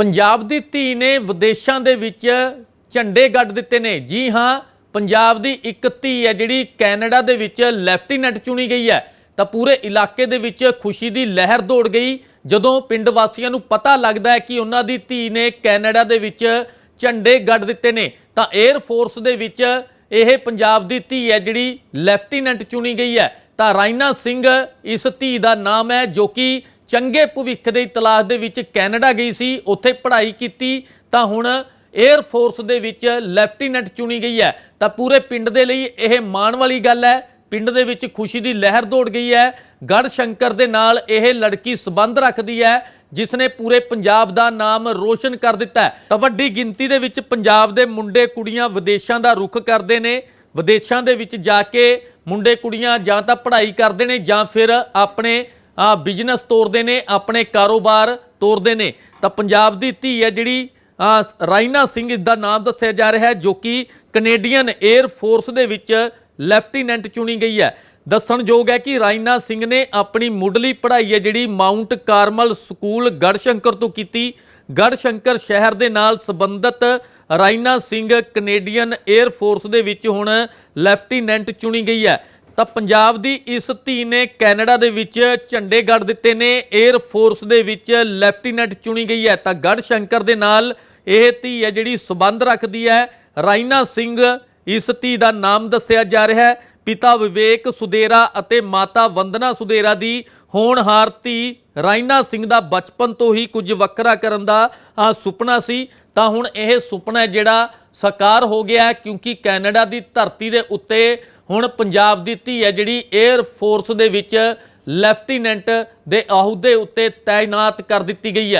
ਪੰਜਾਬ ਦੀ ਧੀ ਨੇ ਵਿਦੇਸ਼ਾਂ ਦੇ ਵਿੱਚ ਝੰਡੇ ਗੱਡ ਦਿੱਤੇ ਨੇ। ਜੀ ਹਾਂ, ਪੰਜਾਬ ਦੀ ਇੱਕ ਧੀ ਹੈ ਜਿਹੜੀ ਕੈਨੇਡਾ ਦੇ ਵਿੱਚ ਲੈਫਟੀਨੈਂਟ ਚੁਣੀ ਗਈ ਹੈ। ਤਾਂ ਪੂਰੇ ਇਲਾਕੇ ਦੇ ਵਿੱਚ ਖੁਸ਼ੀ ਦੀ ਲਹਿਰ ਦੌੜ ਗਈ। ਜਦੋਂ ਪਿੰਡ ਵਾਸੀਆਂ ਨੂੰ ਪਤਾ ਲੱਗਦਾ ਹੈ ਕਿ ਉਹਨਾਂ ਦੀ ਧੀ ਨੇ ਕੈਨੇਡਾ ਦੇ ਵਿੱਚ ਝੰਡੇ ਗੱਡ ਦਿੱਤੇ ਨੇ, ਤਾਂ 에ਅਰ ਫੋਰਸ ਦੇ ਵਿੱਚ ਇਹ ਪੰਜਾਬ ਦੀ ਧੀ ਹੈ ਜਿਹੜੀ ਲੈਫਟੀਨੈਂਟ ਚੁਣੀ ਗਈ ਹੈ। ਤਾਂ ਰਾਈਨਾ ਸਿੰਘ ਇਸ ਧੀ ਦਾ ਨਾਮ ਹੈ ਜੋ ਕਿ ਚੰਗੇ ਭਵਿੱਖ ਦੇ ਤਲਾਸ਼ ਦੇ ਵਿੱਚ ਕੈਨੇਡਾ ਗਈ ਸੀ, ਉੱਥੇ ਪੜ੍ਹਾਈ ਕੀਤੀ, ਤਾਂ ਹੁਣ 에ਅਰ ਫੋਰਸ ਦੇ ਵਿੱਚ ਲੈਫਟੀਨੈਂਟ ਚੁਣੀ ਗਈ ਹੈ। ਤਾਂ ਪੂਰੇ ਪਿੰਡ ਦੇ ਲਈ ਇਹ ਮਾਣ ਵਾਲੀ ਗੱਲ ਹੈ। ਪਿੰਡ ਦੇ ਵਿੱਚ ਖੁਸ਼ੀ ਦੀ ਲਹਿਰ ਦੌੜ ਗਈ ਹੈ। ਗੜ ਸ਼ੰਕਰ ਦੇ ਨਾਲ ਇਹ ਲੜਕੀ ਸਬੰਧ ਰੱਖਦੀ ਹੈ, ਜਿਸ ਨੇ ਪੂਰੇ ਪੰਜਾਬ ਦਾ ਨਾਮ ਰੋਸ਼ਨ ਕਰ ਦਿੱਤਾ ਹੈ। ਤਾਂ ਵੱਡੀ ਗਿਣਤੀ ਦੇ ਵਿੱਚ ਪੰਜਾਬ ਦੇ ਮੁੰਡੇ ਕੁੜੀਆਂ ਵਿਦੇਸ਼ਾਂ ਦਾ ਰੁਖ ਕਰਦੇ ਨੇ। ਵਿਦੇਸ਼ਾਂ ਦੇ ਵਿੱਚ ਜਾ ਕੇ ਮੁੰਡੇ ਕੁੜੀਆਂ ਜਾਂ ਤਾਂ ਪੜ੍ਹਾਈ ਕਰਦੇ ਨੇ ਜਾਂ ਫਿਰ ਆਪਣੇ ਬਿਜ਼ਨਸ ਤੋਰਦੇ ਨੇ, ਆਪਣੇ ਕਾਰੋਬਾਰ ਤੋਰਦੇ ਨੇ। ਤਾਂ ਪੰਜਾਬ ਦੀ ਧੀ ਹੈ ਜਿਹੜੀ ਰਾਈਨਾ ਸਿੰਘ ਇਸ ਦਾ ਨਾਮ ਦੱਸਿਆ ਜਾ ਰਿਹਾ ਹੈ, ਜੋ ਕਿ ਕੈਨੇਡੀਅਨ 에ਅਰ ਫੋਰਸ ਦੇ ਵਿੱਚ ਲੈਫਟੀਨੈਂਟ ਚੁਣੀ ਗਈ ਹੈ। ਦੱਸਣਯੋਗ ਹੈ ਕਿ ਰਾਈਨਾ ਸਿੰਘ ਨੇ ਆਪਣੀ ਮੁੱਢਲੀ ਪੜ੍ਹਾਈ ਹੈ ਜਿਹੜੀ ਮਾਊਂਟ ਕਾਰਮਲ ਸਕੂਲ ਗੜਸ਼ੰਕਰ ਤੋਂ ਕੀਤੀ। ਗੜਸ਼ੰਕਰ ਸ਼ਹਿਰ ਦੇ ਨਾਲ ਸੰਬੰਧਿਤ Raina Singh Canadian air force ਦੇ ਵਿੱਚ ਹੁਣ ਲੈਫਟੀਨੈਂਟ ਚੁਣੀ ਗਈ ਹੈ। ਤਾਂ ਪੰਜਾਬ ਦੀ ਇਸ ਧੀ ਨੇ ਕੈਨੇਡਾ ਦੇ ਵਿੱਚ ਝੰਡੇ ਗੱਡ ਦਿੱਤੇ ਨੇ 에ਅਰ ਫੋਰਸ ਦੇ ਵਿੱਚ ਲੈਫਟੀਨੈਂਟ ਚੁਣੀ ਗਈ ਹੈ। ਤਾਂ ਗੜਸ਼ੰਕਰ ਦੇ ਨਾਲ ਇਹ ਧੀ ਹੈ ਜਿਹੜੀ ਸਬੰਧ ਰੱਖਦੀ ਹੈ। ਰਾਈਨਾ ਸਿੰਘ ਇਸ ਧੀ ਦਾ ਨਾਮ ਦੱਸਿਆ ਜਾ ਰਿਹਾ ਹੈ। ਪਿਤਾ ਵਿਵੇਕ ਸੁਦੇਰਾ ਅਤੇ ਮਾਤਾ ਵੰਦਨਾ ਸੁਦੇਰਾ ਦੀ ਹੋਣਹਾਰ ਧੀ ਰਾਈਨਾ ਸਿੰਘ ਦਾ ਬਚਪਨ ਤੋਂ ਹੀ ਕੁਝ ਵੱਖਰਾ ਕਰਨ ਦਾ ਸੁਪਨਾ ਸੀ। ਤਾਂ ਹੁਣ ਇਹ ਸੁਪਨਾ ਜਿਹੜਾ ਸਾਕਾਰ ਹੋ ਗਿਆ ਕਿਉਂਕਿ ਕੈਨੇਡਾ ਦੀ ਧਰਤੀ ਦੇ ਉੱਤੇ ਹੁਣ ਪੰਜਾਬ ਦੀ ਧੀ ਹੈ ਜਿਹੜੀ 에ਅਰ ਫੋਰਸ ਦੇ ਵਿੱਚ ਲੈਫਟੀਨੈਂਟ ਦੇ ਅਹੁਦੇ ਉੱਤੇ ਤਾਇਨਾਤ ਕਰ ਦਿੱਤੀ ਗਈ ਹੈ।